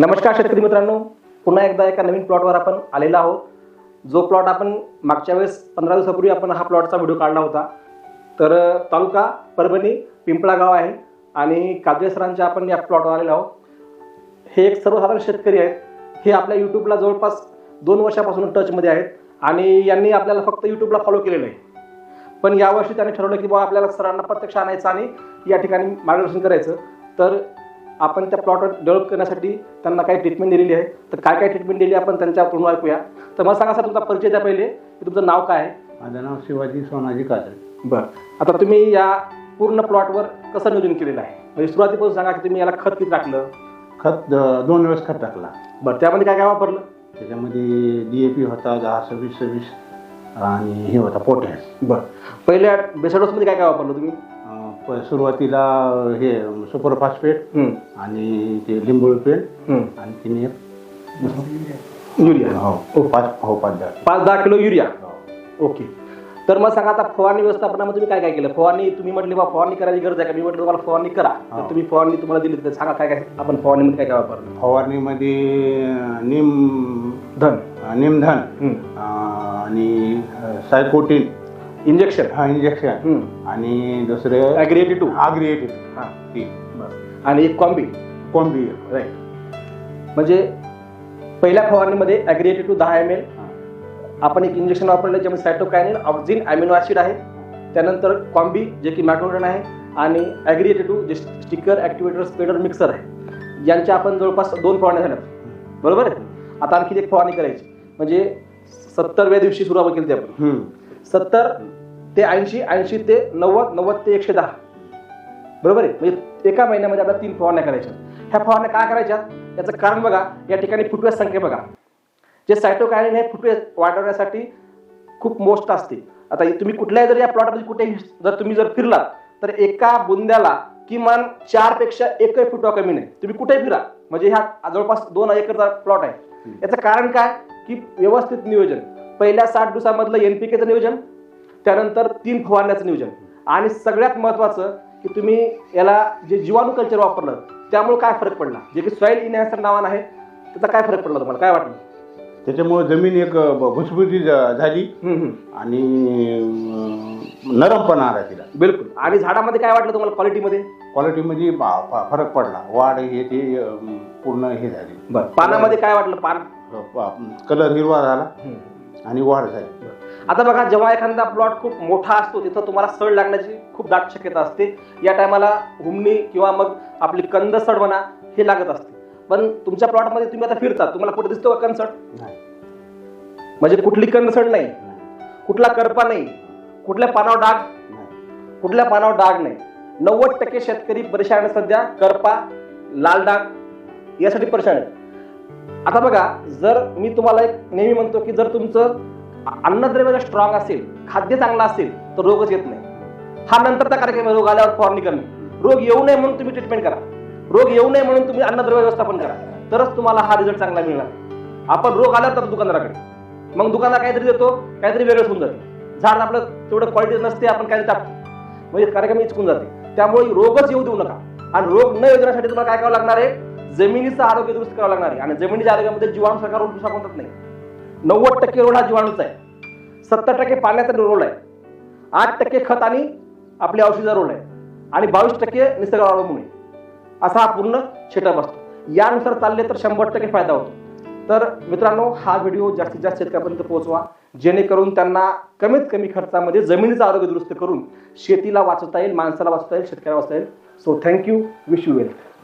नमस्कार शेतकरी मित्रांनो. पुन्हा एकदा एका नवीन प्लॉटवर आपण आलेला आहोत. जो प्लॉट आपण मागच्या वेळेस पंधरा दिवसापूर्वी आपण हा प्लॉटचा व्हिडिओ काढला होता. तर तालुका परभणी पिंपळा गाव आहे आणि काजवे सरांच्या आपण या प्लॉटवर आलेलो आहोत. हे एक सर्वसाधारण शेतकरी आहेत. हे आपल्या यूट्यूबला जवळपास दोन वर्षापासून टचमध्ये आहेत आणि यांनी आपल्याला फक्त यूट्यूबला फॉलो केलेलं आहे. पण यावर्षी त्यांनी ठरवलं की बाबा आपल्याला सरांना प्रत्यक्ष आणायचं आणि या ठिकाणी मार्गदर्शन करायचं. तर आपण त्या प्लॉटवर डेव्हलप करण्यासाठी त्यांना काही ट्रीटमेंट दिलेली आहे. तर काय काय ट्रीटमेंट दिली आपण त्यांच्याकडून ऐकूया. तर मला सांगा सर तुमचा परिचय द्या पहिले. की तुमचं नाव काय आहे? माझं नाव शिवाजी सोनाजी काजळे बरं. आता तुम्ही या पूर्ण प्लॉटवर कसं नियोजन केलेलं आहे? म्हणजे सुरुवातीपासून सांगा की तुम्ही याला खत किती टाकलं? खत दोन वेळेस खत टाकला. बरं त्यामध्ये काय काय वापरलं? त्याच्यामध्ये डी ए पी होता दहा सव्वीस सव्वीस आणि हे होता पोटॅश बरं. पहिल्या बेसडोसमध्ये काय काय वापरलं तुम्ही? सुरुवातीला हे सुपर फॉस्फेट हम्म, आणि ते लिंबोळी पेंट. आणि तिने युरिया. हो. पाच हो पाच द्या पाच दहा किलो युरिया. हो. ओके. तर मग सांगा आता फवारणी व्यवस्थापनामध्ये तुम्ही काय काय केलं? फवारणी तुम्ही म्हटले बा फवारणी करायची गरज आहे का? मी म्हटलं तुम्हाला फवारणी करा. तर हा. तुम्ही फवारणी तुम्हाला दिली. तर सांगा काय काय आपण फवारणीमध्ये काय काय वापरलं? फवारणीमध्ये निम धन. निमधन आणि सायकोटीन. इंजेक्शन हा इंजेक्शन. आणि दुसरे? ॲग्रिएटी टू आग्रिएटिव हा. ती आणि एक कॉम्बी. कोंबी राईट म्हणजे पहिल्या फवारणीमध्ये ॲग्रिएटी टू दहा एम एल आपण एक इंजेक्शन वापरलं ज्यामध्ये सायटोकायनिन ऑक्झिन अॅमिनो ॲसिड आहे. त्यानंतर कॉम्बी जे की मॅक्रोडन आहे आणि ॲग्रिएटी टू जे स्टिकर ॲक्टिवेटर स्पेडर मिक्सर आहे. यांच्या आपण जवळपास दोन फवारण्या झाल्यात. बरोबर आहे? आता आणखी एक फवारणी करायची. म्हणजे सत्तरव्या दिवशी सुरुवात केली आपण. सत्तर ते ऐंशी ऐंशी ते नव्वद नव्वद ते एकशे दहा. बरोबर आहे? म्हणजे एका महिन्यामध्ये आपल्याला तीन फवारण्या करायच्या. ह्या फवारण्या काय करायच्या? याचं कारण बघा या ठिकाणी फुटव्या संख्या बघा. जे सायटोकायनिन हे फुटवे वाढवण्यासाठी खूप मोस्ट असते. आता हे तुम्ही कुठल्याही जर या प्लॉटमध्ये कुठेही जर तुम्ही जर फिरलात तर एका बुंद्याला किमान चारपेक्षा एकही फुटवा कमी नाही. तुम्ही कुठेही फिरा. म्हणजे ह्या जवळपास दोन एकरचा प्लॉट आहे. याचं कारण काय? की व्यवस्थित नियोजन. पहिल्या साठ दिवसामधलं एनपीकेचं नियोजन त्यानंतर तीन फवारण्याचं नियोजन. आणि सगळ्यात महत्वाचं की तुम्ही याला जे जीवाणू कल्चर वापरलं त्यामुळे काय फरक पडला? जे की सॉईल इनहॅन्सर नावानं आहे त्याचा काय फरक पडला तुम्हाला? काय वाटलं? त्याच्यामुळे जमीन एक झ- झाली. आणि नरमपणा आला तिला. बिलकुल. आणि झाडामध्ये काय वाटलं तुम्हाला क्वालिटीमध्ये क्वालिटीमध्ये फरक पडला. वाढ हे ते पूर्ण हे झाली. बरं. पानामध्ये काय वाटलं? पान? कलर हिरवा झाला. आणि वाढ झाली. आता बघा जेव्हा एखादा प्लॉट खूप मोठा असतो तिथं तुम्हाला सड लागण्याची खूप दाट शक्यता असते. या टायमाला हुमणी किंवा मग आपली कंद सड म्हणा हे लागत असते. पण तुमच्या प्लॉटमध्ये तुम्ही आता फिरता तुम्हाला कुठे दिसतो का कंदसड नाही. म्हणजे कुठली कंदसड नाही. कुठला करपा नाही. कुठल्या पानावर डाग? नाही. कुठल्या पानावर डाग नाही. नव्वद टक्के शेतकरी परेशान सध्या. करपा लाल डाग यासाठी परेशान आहे आता बघा जर मी तुम्हाला एक नेहमी म्हणतो की जर तुमचं अन्नद्रव्य जर स्ट्रॉंग असेल खाद्य चांगलं असेल तर रोगच येत नाही. हा नंतरचा कार्यक्रम आहे, रोग आल्यावर फवारणी करणे रोग येऊ नये म्हणून तुम्ही ट्रीटमेंट करा. रोग येऊ नये म्हणून तुम्ही अन्नद्रव्य व्यवस्थापन करा. तरच तुम्हाला हा रिझल्ट चांगला मिळणार. आपण रोग आला तर दुकानदाराकडे. मग दुकानदार काहीतरी देतो काहीतरी वेगळंच होऊन जाते. झाड आपलं तेवढं क्वालिटी नसते आपण काहीतरी टाकतो. म्हणजे कार्यक्रम इचकून जाते. त्यामुळे रोगच येऊ देऊ नका. आणि रोग न येण्यासाठी तुम्हाला काय करावं लागणार आहे? जमिनीचं आरोग्य दुरुस्त करावं लागणार आहे. आणि जमिनीच्या आरोग्यामध्ये जीवाणू सरकार रोल दुसरा कोणताच नाही. नव्वद टक्के रोल हा जीवाणूचा आहे. सत्तर टक्के पाण्याचा रोल आहे. आठ टक्के खत आणि आपली औषधीचा रोल आहे. आणि बावीस टक्के निसर्ग अवलंबून आहे असा हा पूर्ण सेटअप असतो यानुसार चालले तर शंभर टक्के फायदा होतो. तर मित्रांनो हा व्हिडिओ जास्तीत जास्त शेतकऱ्यापर्यंत पोहोचवा. जेणेकरून त्यांना कमीत कमी खर्चामध्ये जमिनीचं आरोग्य दुरुस्त करून शेतीला वाचवता येईल माणसाला वाचवता येईल शेतकऱ्याला वाचता येईल. So thank you wish you well